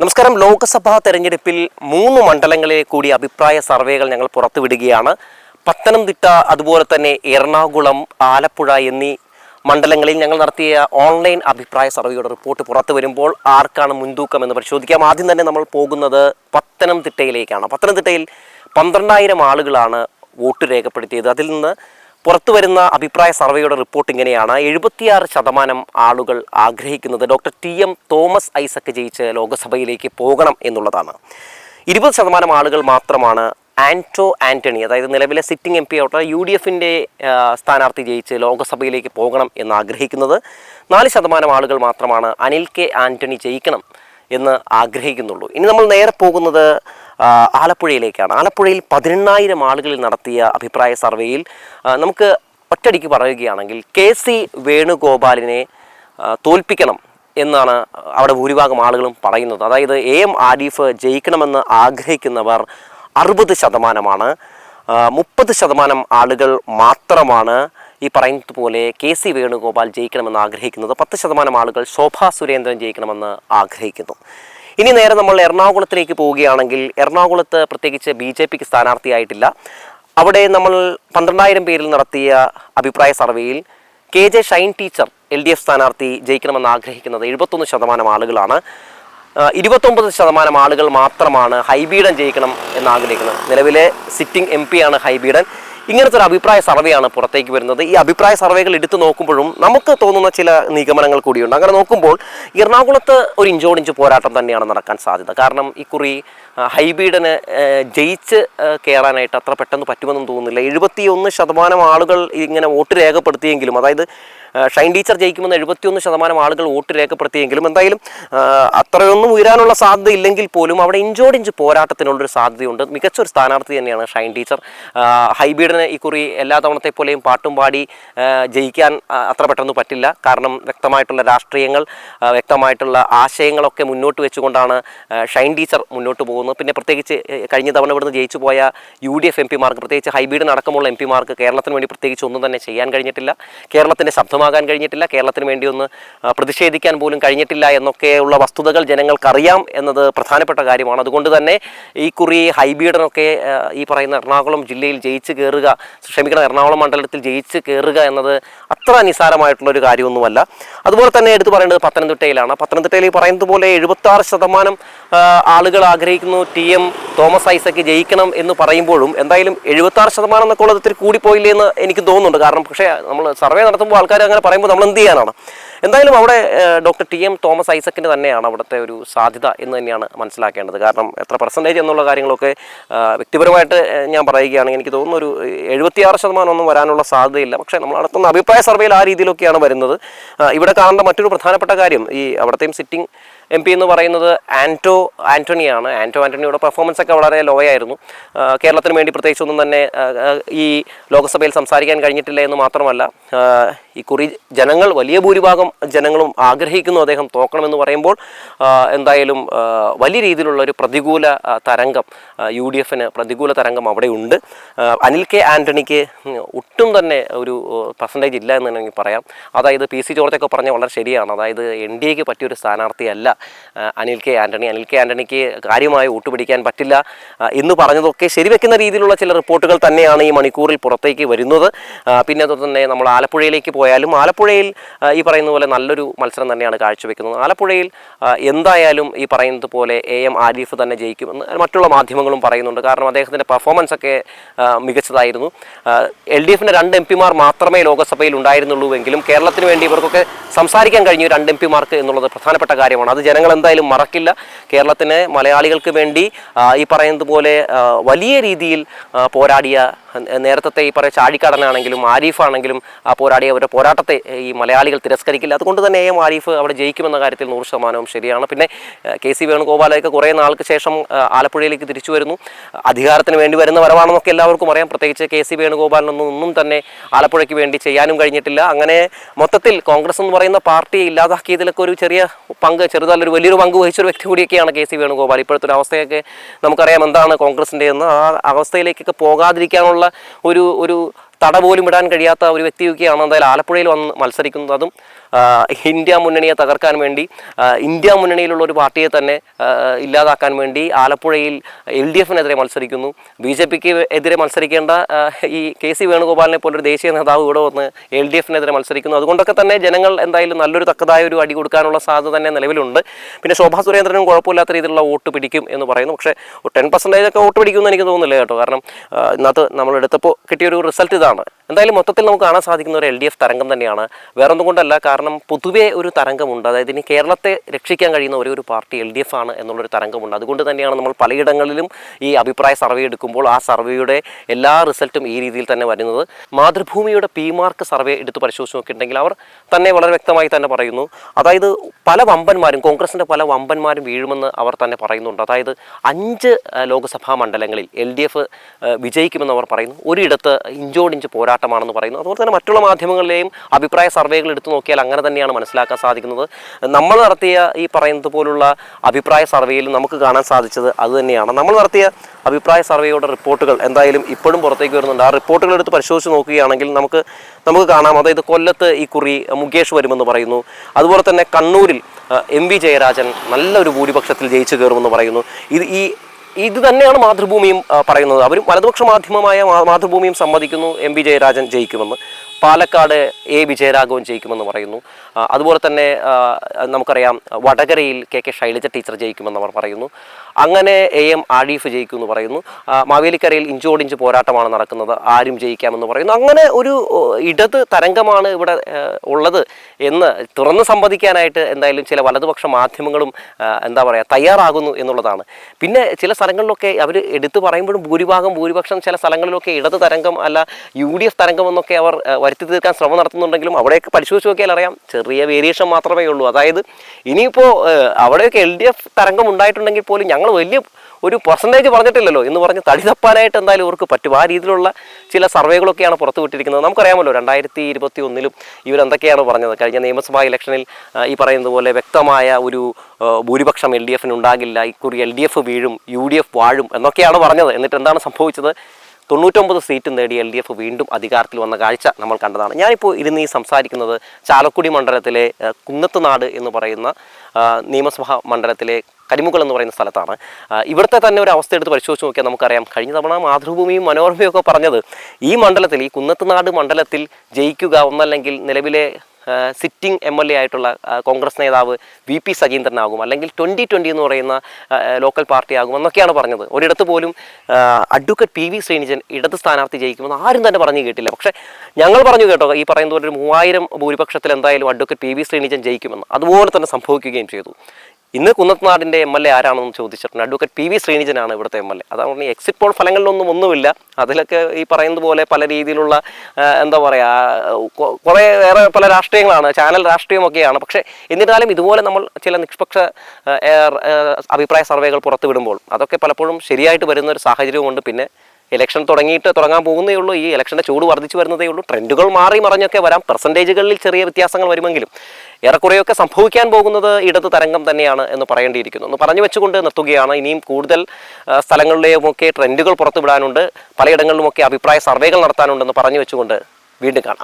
നമസ്കാരം. ലോക്സഭാ തെരഞ്ഞെടുപ്പിൽ മൂന്ന് മണ്ഡലങ്ങളെ കൂടി അഭിപ്രായ സർവേകൾ ഞങ്ങൾ പുറത്തുവിടുകയാണ്. പത്തനംതിട്ട അതുപോലെ തന്നെ എറണാകുളം ആലപ്പുഴ എന്നീ മണ്ഡലങ്ങളിൽ ഞങ്ങൾ നടത്തിയ ഓൺലൈൻ അഭിപ്രായ സർവേയുടെ റിപ്പോർട്ട് പുറത്തു വരുമ്പോൾ ആർക്കാണ് മുൻതൂക്കം എന്ന് പരിശോധിക്കാം. ആദ്യം തന്നെ നമ്മൾ പോകുന്നത് പത്തനംതിട്ടയിലേക്കാണ്. പത്തനംതിട്ടയിൽ പന്ത്രണ്ടായിരം ആളുകളാണ് വോട്ട് രേഖപ്പെടുത്തിയത്. അതിൽ നിന്ന് പുറത്തു വരുന്ന അഭിപ്രായ സർവേയുടെ റിപ്പോർട്ട് ഇങ്ങനെയാണ്. എഴുപത്തിയാറ് ശതമാനം ആളുകൾ ആഗ്രഹിക്കുന്നത് doctor T M Thomas Isaac ജയിച്ച് ലോകസഭയിലേക്ക് പോകണം എന്നുള്ളതാണ്. ഇരുപത് ശതമാനം ആളുകൾ മാത്രമാണ് ആന്റോ ആന്റണി അതായത് നിലവിലെ സിറ്റിംഗ് എം പി ആവട്ടെ യു ഡി എഫിന്റെ സ്ഥാനാർത്ഥി ജയിച്ച് ലോകസഭയിലേക്ക് പോകണം എന്ന് ആഗ്രഹിക്കുന്നത് നാല് ശതമാനം ആളുകൾ മാത്രമാണ് അനിൽ കെ ആന്റണി ജയിക്കണം എന്ന് ആഗ്രഹിക്കുന്നുള്ളൂ. ഇനി നമ്മൾ നേരെ പോകുന്നത് ആലപ്പുഴയിലേക്കാണ്. ആലപ്പുഴയിൽ പതിനെണ്ണായിരം ആളുകളിൽ നടത്തിയ അഭിപ്രായ സർവേയിൽ നമുക്ക് ഒറ്റടിക്ക് പറയുകയാണെങ്കിൽ കെ സി വേണുഗോപാലിനെ തോൽപ്പിക്കണം എന്നാണ് അവിടെ ഭൂരിഭാഗം ആളുകളും പറയുന്നത്. അതായത് എ എം ആരിഫ് ജയിക്കണമെന്ന് ആഗ്രഹിക്കുന്നവർ അറുപത് ശതമാനമാണ്. മുപ്പത് ശതമാനം ആളുകൾ മാത്രമാണ് ഈ പറയുന്നത് പോലെ കെ സി വേണുഗോപാൽ ജയിക്കണമെന്ന് ആഗ്രഹിക്കുന്നത്. പത്ത് ശതമാനം ആളുകൾ ശോഭാ സുരേന്ദ്രൻ ജയിക്കണമെന്ന് ആഗ്രഹിക്കുന്നു. ഇനി നേരെ നമ്മൾ എറണാകുളത്തിലേക്ക് പോവുകയാണെങ്കിൽ എറണാകുളത്ത് പ്രത്യേകിച്ച് ബി ജെ പിക്ക് സ്ഥാനാർത്ഥിയായിട്ടില്ല. അവിടെ നമ്മൾ പന്ത്രണ്ടായിരം പേരിൽ നടത്തിയ അഭിപ്രായ സർവേയിൽ K J Shine teacher L D F സ്ഥാനാർത്ഥി ജയിക്കണമെന്ന് ആഗ്രഹിക്കുന്നത് എഴുപത്തൊന്ന് ശതമാനം ആളുകളാണ്. ഇരുപത്തൊമ്പത് ശതമാനം ആളുകൾ മാത്രമാണ് ഹൈബീഡൻ ജയിക്കണം എന്ന് ആഗ്രഹിക്കുന്നത് നിലവിലെ സിറ്റിംഗ് എം ആണ് ഹൈബീഡൻ. ഇങ്ങനത്തെ ഒരു അഭിപ്രായ സർവേയാണ് പുറത്തേക്ക് വരുന്നത്. ഈ അഭിപ്രായ സർവേകൾ എടുത്തു നോക്കുമ്പോഴും നമുക്ക് തോന്നുന്ന ചില നിഗമനങ്ങൾ കൂടിയുണ്ട്. അങ്ങനെ നോക്കുമ്പോൾ എറണാകുളത്ത് ഒരു ഇഞ്ചോടിഞ്ച് പോരാട്ടം തന്നെയാണ് നടക്കാൻ സാധ്യത. കാരണം ഇക്കുറി ഹൈബീഡിന് ജയിച്ച് കയറാനായിട്ട് അത്ര പെട്ടെന്ന് പറ്റുമെന്നും തോന്നുന്നില്ല. എഴുപത്തിയൊന്ന് ശതമാനം ആളുകൾ ഇങ്ങനെ വോട്ട് രേഖപ്പെടുത്തിയെങ്കിലും അതായത് ഷൈൻ ടീച്ചർ ജയിക്കുമെന്ന് എഴുപത്തിയൊന്ന് ശതമാനം ആളുകൾ വോട്ട് രേഖപ്പെടുത്തിയെങ്കിലും എന്തായാലും അത്രയൊന്നും ഉയരാനുള്ള സാധ്യത ഇല്ലെങ്കിൽ പോലും അവിടെ ഇഞ്ചോടിഞ്ച് പോരാട്ടത്തിനുള്ളൊരു സാധ്യതയുണ്ട്. മികച്ച ഒരു സ്ഥാനാർത്ഥി തന്നെയാണ് ഷൈൻ ടീച്ചർ. ഹൈബീഡിനെ ഇക്കുറി എല്ലാ തവണത്തെ പോലെയും പാട്ടും പാടി ജയിക്കാൻ അത്ര പെട്ടെന്ന് പറ്റില്ല. കാരണം വ്യക്തമായിട്ടുള്ള രാഷ്ട്രീയങ്ങൾ വ്യക്തമായിട്ടുള്ള ആശയങ്ങളൊക്കെ മുന്നോട്ട് വെച്ചുകൊണ്ടാണ് ഷൈൻ ടീച്ചർ മുന്നോട്ട് പോകുന്നത്. പിന്നെ പ്രത്യേകിച്ച് കഴിഞ്ഞ തവണ ഇവിടുന്ന് ജയിച്ചു പോയ യു ഡി എഫ് എം പിമാർക്ക് പ്രത്യേകിച്ച് ഹൈബീഡിന് അടക്കമുള്ള എം പിമാർക്ക് കേരളത്തിന് വേണ്ടി പ്രത്യേകിച്ച് ഒന്നും തന്നെ ചെയ്യാൻ കഴിഞ്ഞിട്ടില്ല. കേരളത്തിന്റെ ശബ്ദമാകാൻ കഴിഞ്ഞിട്ടില്ല. കേരളത്തിന് വേണ്ടി ഒന്ന് പ്രതിഷേധിക്കാൻ പോലും കഴിഞ്ഞിട്ടില്ല എന്നൊക്കെയുള്ള വസ്തുതകൾ ജനങ്ങൾക്കറിയാം എന്നത് പ്രധാനപ്പെട്ട കാര്യമാണ്. അതുകൊണ്ട് തന്നെ ഈ കുറി ഹൈബീഡനൊക്കെ ഈ പറയുന്ന എറണാകുളം ജില്ലയിൽ ജയിച്ച് കയറുക ക്ഷമിക്കണം എറണാകുളം മണ്ഡലത്തിൽ ജയിച്ച് കയറുക എന്നത് അത്ര നിസ്സാരമായിട്ടുള്ള ഒരു കാര്യമൊന്നുമല്ല. അതുപോലെ തന്നെ എടുത്തു പറയേണ്ടത് പത്തനംതിട്ടയിലാണ്. പത്തനംതിട്ടയിൽ പറയുന്നത് പോലെ എഴുപത്താറ് ശതമാനം ആളുകൾ ആഗ്രഹിക്കുന്നു ടി എം തോമസ് ഐസക്ക് ജയിക്കണം എന്ന് പറയുമ്പോഴും എന്തായാലും എഴുപത്താറ് ശതമാനം എന്നൊക്കെ ഉള്ളത് ഇത്തിരി കൂടിപ്പോയില്ലേ എന്ന് എനിക്ക് തോന്നുന്നുണ്ട്. കാരണം പക്ഷേ നമ്മൾ സർവേ നടത്തുമ്പോൾ ആൾക്കാർ അങ്ങനെ പറയുമ്പോൾ നമ്മൾ എന്ത് ചെയ്യാനാണ്? എന്തായാലും അവിടെ ഡോക്ടർ ടി എം തോമസ് ഐസക്കിന്റെ തന്നെയാണ് അവിടുത്തെ ഒരു സാധ്യത എന്ന് തന്നെയാണ് മനസ്സിലാക്കേണ്ടത്. കാരണം എത്ര പെർസെന്റേജ് എന്നുള്ള കാര്യങ്ങളൊക്കെ വ്യക്തിപരമായിട്ട് ഞാൻ പറയുകയാണെങ്കിൽ എനിക്ക് തോന്നുന്നു ഒരു എഴുപത്തിയാറ് ശതമാനം ഒന്നും വരാനുള്ള സാധ്യതയില്ല. പക്ഷേ നമ്മൾ നടത്തുന്ന അഭിപ്രായ സർവേയിൽ ആ രീതിയിലൊക്കെയാണ് വരുന്നത്. ഇവിടെ കാണേണ്ട മറ്റൊരു പ്രധാനപ്പെട്ട കാര്യം ഈ അവിടുത്തെയും സിറ്റിംഗ് എം പി എന്ന് പറയുന്നത് ആന്റോ ആന്റണിയാണ് ആന്റോ ആന്റണിയുടെ പെർഫോമൻസ് ഒക്കെ വളരെ ലോ ആയിരുന്നു. കേരളത്തിന് വേണ്ടി പ്രത്യേകിച്ചൊന്നും തന്നെ ഈ ലോക്സഭയിൽ സംസാരിക്കാൻ കഴിഞ്ഞിട്ടില്ല എന്ന് മാത്രമല്ല ഈ കുറി ജനങ്ങൾ വലിയ ഭൂരിഭാഗം ജനങ്ങളും ആഗ്രഹിക്കുന്നു അദ്ദേഹം തോക്കണമെന്ന് പറയുമ്പോൾ എന്തായാലും വലിയ രീതിയിലുള്ള ഒരു പ്രതികൂല തരംഗം യു ഡി എഫിന് പ്രതികൂല തരംഗം അവിടെ ഉണ്ട്. അനിൽ കെ ആന്റണിക്ക് ഒട്ടും തന്നെ ഒരു പെർസെന്റേജ് ഇല്ല എന്ന് വേണമെങ്കിൽ പറയാം. അതായത് പി സി ജോർജൊക്കെ പറഞ്ഞ വളരെ ശരിയാണ്. അതായത് എൻ ഡി എക്ക് പറ്റിയൊരു സ്ഥാനാർത്ഥിയല്ല. അനിൽ കെ ആന്റണി അനിൽ കെ ആന്റണിക്ക് കാര്യമായി വോട്ട് പിടിക്കാൻ പറ്റില്ല എന്ന് പറഞ്ഞതൊക്കെ ശരിവെക്കുന്ന രീതിയിലുള്ള ചില റിപ്പോർട്ടുകൾ തന്നെയാണ് ഈ മണിക്കൂറിൽ പുറത്തേക്ക് വരുന്നത്. പിന്നെ അതുപോലെ തന്നെ നമ്മൾ ആലപ്പുഴയിലേക്ക് പോയാലും ആലപ്പുഴയിൽ ഈ പറയുന്ന പോലെ നല്ലൊരു മത്സരം തന്നെയാണ് കാഴ്ചവെക്കുന്നത്. ആലപ്പുഴയിൽ എന്തായാലും ഈ പറയുന്നത് പോലെ എ എം ആരിഫ് തന്നെ ജയിക്കുമെന്ന് മറ്റുള്ള മാധ്യമങ്ങളും പറയുന്നുണ്ട്. കാരണം അദ്ദേഹത്തിന്റെ പെർഫോമൻസ് ഒക്കെ മികച്ചതായിരുന്നു. എൽ ഡി എഫിന്റെ രണ്ട് എം പിമാർ മാത്രമേ ലോകസഭയിൽ ഉണ്ടായിരുന്നുള്ളൂ എങ്കിലും കേരളത്തിന് വേണ്ടി ഇവർക്കൊക്കെ സംസാരിക്കാൻ കഴിഞ്ഞു രണ്ട് എം പിമാർക്ക് എന്നുള്ളത് പ്രധാനപ്പെട്ട കാര്യമാണ്. അത് ജനങ്ങൾ എന്തായാലും മറക്കില്ല. കേരളത്തിന് മലയാളികൾക്ക് വേണ്ടി ഈ പറയുന്നത് പോലെ വലിയ രീതിയിൽ പോരാടിയ നേരത്തെ ഈ പറയുന്ന ചാഴിക്കാടനാണെങ്കിലും ആരിഫാണെങ്കിലും ആ പോരാടിയ അവരുടെ പോരാട്ടത്തെ ഈ മലയാളികൾ തിരസ്കരിക്കില്ല. അതുകൊണ്ട് തന്നെ എ ആരിഫ് അവിടെ ജയിക്കുമെന്ന കാര്യത്തിൽ നൂറ് ശതമാനവും ശരിയാണ്. പിന്നെ കെ സി വേണുഗോപാലൊക്കെ കുറേ നാൾക്ക് ശേഷം ആലപ്പുഴയിലേക്ക് തിരിച്ചു വരുന്നു. അധികാരത്തിന് വേണ്ടി വരുന്ന വരവാണെന്നൊക്കെ എല്ലാവർക്കും അറിയാം. പ്രത്യേകിച്ച് കെ സി വേണുഗോപാലിനൊന്നും ഒന്നും തന്നെ ആലപ്പുഴയ്ക്ക് വേണ്ടി ചെയ്യാനും കഴിഞ്ഞിട്ടില്ല. അങ്ങനെ മൊത്തത്തിൽ കോൺഗ്രസ് എന്ന് പറയുന്ന പാർട്ടിയെ ഇല്ലാതാക്കിയതിലൊക്കെ ഒരു ചെറിയ പങ്ക് ചെറുതല്ല ഒരു വലിയൊരു പങ്ക് വഹിച്ച ഒരു വ്യക്തി കൂടിയൊക്കെയാണ് കെ സി വേണുഗോപാൽ. ഇപ്പോഴത്തെ ഒരു അവസ്ഥയൊക്കെ നമുക്കറിയാം എന്താണ് കോൺഗ്രസിന്റെ എന്ന് ആ അവസ്ഥയിലേക്കൊക്കെ പോകാതിരിക്കാനുള്ള ഒരു ഒരു തട പോലും ഇടാൻ കഴിയാത്ത ഒരു വ്യക്തിയൊക്കെയാണ് എന്തായാലും ആലപ്പുഴയിൽ വന്ന് മത്സരിക്കുന്നതും ഇന്ത്യ മുന്നണിയെ തകർക്കാൻ വേണ്ടി ഇന്ത്യ മുന്നണിയിലുള്ള ഒരു പാർട്ടിയെ തന്നെ ഇല്ലാതാക്കാൻ വേണ്ടി ആലപ്പുഴയിൽ എൽ ഡി എഫിനെതിരെ മത്സരിക്കുന്നു. ബി ജെ പിക്ക് എതിരെ മത്സരിക്കേണ്ട ഈ കെ സി വേണുഗോപാലിനെ പോലൊരു ദേശീയ നേതാവ് ഇവിടെ വന്ന് എൽ ഡി എഫിനെതിരെ മത്സരിക്കുന്നു. അതുകൊണ്ടൊക്കെ തന്നെ ജനങ്ങൾ എന്തായാലും നല്ലൊരു തക്കതായ ഒരു അടി കൊടുക്കാനുള്ള സാധ്യത തന്നെ നിലവിലുണ്ട്. പിന്നെ ശോഭാ സുരേന്ദ്രനും കുഴപ്പമില്ലാത്ത രീതിയിലുള്ള വോട്ട് പിടിക്കും എന്ന് പറയുന്നു. പക്ഷേ ടെൻ പെർസെന്റേജ് ഒക്കെ വോട്ട് പിടിക്കുമെന്ന് എനിക്ക് തോന്നുന്നില്ല കേട്ടോ. കാരണം ഇന്നത്തെ നമ്മൾ എടുത്തപ്പോൾ കിട്ടിയൊരു റിസൾട്ട് ഇതാണ്. എന്തായാലും മൊത്തത്തിൽ നമുക്ക് കാണാൻ സാധിക്കുന്ന ഒരു എൽ ഡി എഫ് തരംഗം തന്നെയാണ്. വേറൊന്നും കൊണ്ടല്ല കാരണം പൊതുവേ ഒരു തരംഗമുണ്ട്. അതായത് ഇനി കേരളത്തെ രക്ഷിക്കാൻ കഴിയുന്ന ഒരേ ഒരു പാർട്ടി എൽ ഡി എഫ് ആണ് എന്നുള്ളൊരു തരംഗമുണ്ട്. അതുകൊണ്ട് തന്നെയാണ് നമ്മൾ പലയിടങ്ങളിലും ഈ അഭിപ്രായ സർവേ എടുക്കുമ്പോൾ ആ സർവേയുടെ എല്ലാ റിസൾട്ടും ഈ രീതിയിൽ തന്നെ വരുന്നത്. മാതൃഭൂമിയുടെ പി മാർക്ക് സർവേ എടുത്ത് പരിശോധിച്ച് നോക്കിയിട്ടുണ്ടെങ്കിൽ അവർ തന്നെ വളരെ വ്യക്തമായി തന്നെ പറയുന്നു. അതായത് പല വമ്പന്മാരും കോൺഗ്രസിന്റെ പല വമ്പന്മാരും വീഴുമെന്ന് അവർ തന്നെ പറയുന്നുണ്ട്. അതായത് അഞ്ച് ലോക്സഭാ മണ്ഡലങ്ങളിൽ എൽ ഡി എഫ് വിജയിക്കുമെന്ന് അവർ പറയുന്നു. ഒരിടത്ത് ഇഞ്ചോടിഞ്ച് പോരാട്ടമാണെന്ന് പറയുന്നു. അതുപോലെ തന്നെ മറ്റുള്ള മാധ്യമങ്ങളിലെയും അഭിപ്രായ സർവേകൾ എടുത്തു നോക്കിയാൽ അങ്ങനെ തന്നെയാണ് മനസ്സിലാക്കാൻ സാധിക്കുന്നത്. നമ്മൾ നടത്തിയ ഈ പറയുന്നത് പോലുള്ള അഭിപ്രായ സർവേയിൽ നമുക്ക് കാണാൻ സാധിച്ചത് അതുതന്നെയാണ് നമ്മൾ നടത്തിയ അഭിപ്രായ സർവേയുടെ റിപ്പോർട്ടുകൾ എന്തായാലും ഇപ്പോഴും പുറത്തേക്ക് വരുന്നുണ്ട്. ആ റിപ്പോർട്ടുകൾ എടുത്ത് പരിശോധിച്ച് നോക്കുകയാണെങ്കിൽ നമുക്ക് നമുക്ക് കാണാം. അതായത് കൊല്ലത്ത് ഈ കുറി മുകേഷ് വരുമെന്ന് പറയുന്നു. അതുപോലെ തന്നെ കണ്ണൂരിൽ എം വി ജയരാജൻ നല്ലൊരു ഭൂരിപക്ഷത്തിൽ ജയിച്ചു കയറുമെന്ന് പറയുന്നു. ഇത് ഈ ഇത് തന്നെയാണ് മാതൃഭൂമിയും പറയുന്നത്. അവരും വലതുപക്ഷ മാധ്യമമായ മാതൃഭൂമിയും സമ്മതിക്കുന്നു. എം പി ജയരാജൻ ജയിക്കുമെന്ന്. പാലക്കാട് എ വിജയരാഘവൻ ജയിക്കുമെന്ന് പറയുന്നു. അതുപോലെ തന്നെ നമുക്കറിയാം വടകരയിൽ കെ കെ ശൈലജ ടീച്ചർ ജയിക്കുമെന്ന് അവർ പറയുന്നു. അങ്ങനെ എ എം ആരിഫ് ജയിക്കുമെന്ന് പറയുന്നു. മാവേലിക്കരയിൽ ഇഞ്ചോടിഞ്ച് പോരാട്ടമാണ് നടക്കുന്നത്. ആരും ജയിക്കാമെന്ന് പറയുന്നു. അങ്ങനെ ഒരു ഇടത് തരംഗമാണ് ഇവിടെ ഉള്ളത് എന്ന് തുറന്ന് സമ്മതിക്കാനായിട്ട് എന്തായാലും ചില വലതുപക്ഷ മാധ്യമങ്ങളും എന്താ പറയുക തയ്യാറാകുന്നു എന്നുള്ളതാണ്. പിന്നെ ചില സ്ഥലങ്ങളിലൊക്കെ അവർ എടുത്തു പറയുമ്പോഴും ഭൂരിഭാഗം ഭൂരിപക്ഷം ചില സ്ഥലങ്ങളിലൊക്കെ ഇടത് തരംഗം അല്ല യു ഡി എഫ് തരംഗം എന്നൊക്കെ അവർ വരുത്തി തീർക്കാൻ ശ്രമം നടത്തുന്നുണ്ടെങ്കിലും അവിടെയൊക്കെ പരിശോധിച്ച് നോക്കിയാൽ അറിയാം ചെറിയ വേരിയേഷൻ മാത്രമേ ഉള്ളൂ. അതായത് ഇനിയിപ്പോൾ അവിടെയൊക്കെ എൽ ഡി എഫ് തരംഗം ഉണ്ടായിട്ടുണ്ടെങ്കിൽ പോലും ഞങ്ങൾ വലിയ ഒരു പെർസെന്റേജ് പറഞ്ഞിട്ടില്ലല്ലോ എന്ന് പറഞ്ഞ് തടി തപ്പാനായിട്ട് എന്തായാലും ഇവർക്ക് പറ്റും. ആ രീതിയിലുള്ള ചില സർവേകളൊക്കെയാണ് പുറത്തു വിട്ടിരിക്കുന്നത്. നമുക്കറിയാമല്ലോ രണ്ടായിരത്തി ഇരുപത്തി ഒന്നിലും ഇവരെന്തൊക്കെയാണ് പറഞ്ഞത്? കഴിഞ്ഞ നിയമസഭാ ഇലക്ഷനിൽ ഈ പറയുന്നത് പോലെ വ്യക്തമായ ഒരു ഭൂരിപക്ഷം എൽ ഡി എഫിന് ഉണ്ടാകില്ല. ഇക്കുറി എൽ ഡി എഫ് വീഴും യു ഡി എഫ് വാഴും എന്നൊക്കെയാണ് പറഞ്ഞത്. എന്നിട്ട് എന്താണ് സംഭവിച്ചത്? തൊണ്ണൂറ്റൊമ്പത് സീറ്റ് നേടി എൽ ഡി എഫ് വീണ്ടും അധികാരത്തിൽ വന്ന കാഴ്ച നമ്മൾ കണ്ടതാണ്. ഞാനിപ്പോൾ ഇരുന്ന് ഈ സംസാരിക്കുന്നത് ചാലക്കുടി മണ്ഡലത്തിലെ കുന്നത്തുനാട് എന്ന് പറയുന്ന നിയമസഭാ മണ്ഡലത്തിലെ കരിമുകൾ എന്ന് പറയുന്ന സ്ഥലത്താണ്. ഇവിടുത്തെ തന്നെ ഒരു അവസ്ഥ എടുത്ത് പരിശോധിച്ച് നോക്കിയാൽ നമുക്കറിയാം. കഴിഞ്ഞ തവണ മാതൃഭൂമിയും മനോരമയും ഒക്കെ പറഞ്ഞത് ഈ മണ്ഡലത്തിൽ ഈ കുന്നത്തുനാട് മണ്ഡലത്തിൽ ജയിക്കുക ഒന്നല്ലെങ്കിൽ നിലവിലെ സിറ്റിംഗ് എം എൽ എ ആയിട്ടുള്ള കോൺഗ്രസ് നേതാവ് വി പി സജീന്ദ്രനാകും. അല്ലെങ്കിൽ ട്വന്റി ട്വന്റി എന്ന് പറയുന്ന ലോക്കൽ പാർട്ടി ആകും എന്നൊക്കെയാണ് പറഞ്ഞത്. ഒരിടത്ത് പോലും അഡ്വക്കേറ്റ് പി വി ശ്രീനിജൻ ഇടത് സ്ഥാനാർത്ഥി ജയിക്കുമെന്ന് ആരും തന്നെ പറഞ്ഞു കേട്ടില്ല. പക്ഷേ ഞങ്ങൾ പറഞ്ഞു കേട്ടോ ഈ പറയുന്ന പോലെ ഒരു മൂവായിരം ഭൂരിപക്ഷത്തിൽ എന്തായാലും അഡ്വക്കേറ്റ് പി വി ശ്രീനിജൻ ജയിക്കുമെന്ന്. അതുപോലെ തന്നെ സംഭവിക്കുകയും ചെയ്തു. ഇന്ന് കുന്നത്തുനാടിന്റെ എം എൽ എ ആരാണെന്ന് ചോദിച്ചിട്ടുണ്ട്. അഡ്വക്കേറ്റ് പി വി ശ്രീനിജനാണ് ഇവിടുത്തെ എം എൽ എ. അതാണ് എക്സിറ്റ് പോൾ ഫലങ്ങളിലൊന്നും ഒന്നുമില്ല. അതിലൊക്കെ ഈ പറയുന്നത് പോലെ പല രീതിയിലുള്ള എന്താ പറയുക കുറേ വേറെ പല രാഷ്ട്രീയങ്ങളാണ് ചാനൽ രാഷ്ട്രീയമൊക്കെയാണ്. പക്ഷേ എന്നിരുന്നാലും ഇതുപോലെ നമ്മൾ ചില നിഷ്പക്ഷ അഭിപ്രായ സർവേകൾ പുറത്തുവിടുമ്പോൾ അതൊക്കെ പലപ്പോഴും ശരിയായിട്ട് വരുന്ന ഒരു സാഹചര്യമുണ്ട് പിന്നെ ഇലക്ഷൻ തുടങ്ങിയിട്ട് തുടങ്ങാൻ പോകുന്നേ ഉള്ളൂ. ഈ ഇലക്ഷന്റെ ചൂട് വർദ്ധിച്ചു വരുന്നതേ ഉള്ളൂ. ട്രെൻഡുകൾ മാറി മറിഞ്ഞൊക്കെ വരാം. പെർസെന്റേജുകളിൽ ചെറിയ വ്യത്യാസങ്ങൾ വരുമെങ്കിലും ഏറെക്കുറെയൊക്കെ സംഭവിക്കാൻ പോകുന്നത് ഇടത് തരംഗം തന്നെയാണ് എന്ന് പറയേണ്ടിയിരിക്കുന്നു. എന്ന് പറഞ്ഞു വെച്ചുകൊണ്ട് നിർത്തുകയാണ്. ഇനിയും കൂടുതൽ സ്ഥലങ്ങളിലെയും സ്ഥലങ്ങളിലെയുമൊക്കെ ട്രെൻഡുകൾ പുറത്തുവിടാനുണ്ട്. പലയിടങ്ങളിലുമൊക്കെ അഭിപ്രായ സർവേകൾ നടത്താനുണ്ടെന്ന് പറഞ്ഞു വെച്ചുകൊണ്ട് വീണ്ടും കാണാം.